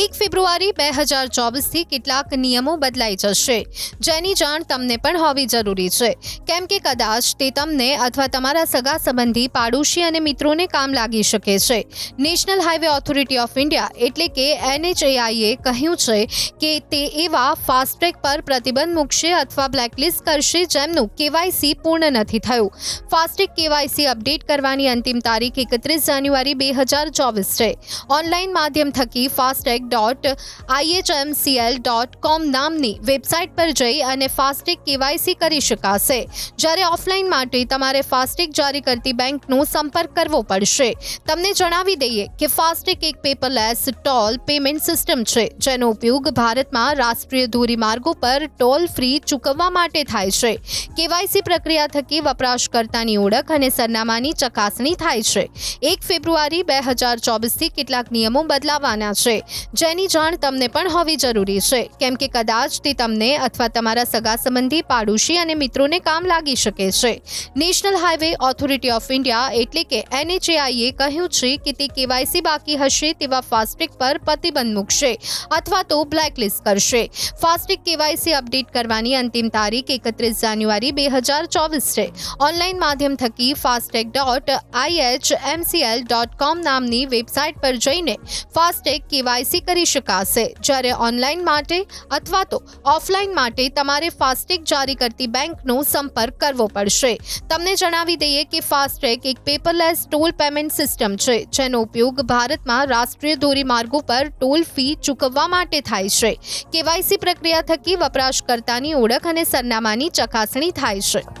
એક ફેબ્રુઆરી બે હજાર ચોવીસથી કેટલાક નિયમો બદલાઈ જશે. જેની જાણ તમને પણ હોવી જરૂરી છે. કેમ કે કદાચ તે તમને અથવા તમારા સગા સંબંધી, પાડોશી અને મિત્રોને કામ લાગી શકે છે. National highway authority of India એટલે કે એનએચએઆઈએ કહ્યું છે કે તે એવા ફાસ્ટ્રેક પર પ્રતિબંધ મૂકશે અથવા બ્લેકલિસ્ટ કરશે જેમનું કેવાયસી પૂર્ણ નથી થયું. ફાસ્ટ્રેક કેવાયસી અપડેટ કરવાની અંતિમ તારીખ એકત્રીસ જાન્યુઆરી બે હજાર ચોવીસ છે. ઓનલાઈન માધ્યમ થકી ફાસ્ટેગ ડોટ આઈએચએમસીએલ ડોટ કોમ નામની વેબસાઇટ પર જઈ અને ફાસ્ટેગ કેવાયસી કરી શકાશે. જ્યારે ઓફલાઈન માટે તમારે ફાસ્ટેગ જારી કરતી બેંકનો સંપર્ક કરવો પડશે. તમને જણાવી દઈએ કે ફાસ્ટેગ એક પેપરલેસ ટોલ પેમેન્ટ સિસ્ટમ છે, જેનો ઉપયોગ ભારતમાં રાષ્ટ્રીય ધોરીમાર્ગો પર ટોલ ફ્રી ચૂકવવા માટે થાય છે. કેવાયસી પ્રક્રિયા થકી વપરાશકર્તાની ઓળખ અને સરનામાની ચકાસણી થાય છે. એક ફેબ્રુઆરી બે હજાર ચોવીસથી કેટલાક નિયમો બદલાવાના છે જેની જાણ તમને પણ હોવી જરૂરી છે. કેમ કે કદાચ તે તમને અથવા તમારા સગા સંબંધી, પાડોશી અને મિત્રોને કામ લાગી શકે છે. National highway authority of India એટલે કે એનએચએઆઈએ કહ્યું છે કે તે કેવાયસી બાકી હશે તેવા ફાસ્ટેગ પર પ્રતિબંધ મૂકશે અથવા તો બ્લેકલિસ્ટ કરશે. ફાસ્ટેગ કેવાયસી અપડેટ કરવાની અંતિમ તારીખ એકત્રીસ જાન્યુઆરી બે હજાર ચોવીસ છે. ઓનલાઈન માધ્યમ થકી ફાસ્ટેગ ડોટ આઈએચએમસીએલ ડોટ કોમ નામની વેબસાઇટ પર જઈને ફાસ્ટેગ કેવાયસી કરી શકાશે. જ્યારે ઓનલાઈન માટે અથવા તો ઓફલાઈન માટે તમારે ફાસ્ટેગ જારી કરતી બેંકનો સંપર્ક કરવો પડશે. તમને જણાવી દઈએ કે ફાસ્ટેગ એક પેપરલેસ ટોલ પેમેન્ટ સિસ્ટમ છે, જેનો ઉપયોગ ભારતમાં રાષ્ટ્રીય ધોરીમાર્ગો પર ટોલ ફી ચૂકવવા માટે થાય છે. કેવાયસી પ્રક્રિયા થકી વપરાશકર્તાની ઓળખ અને સરનામાની ચકાસણી થાય છે.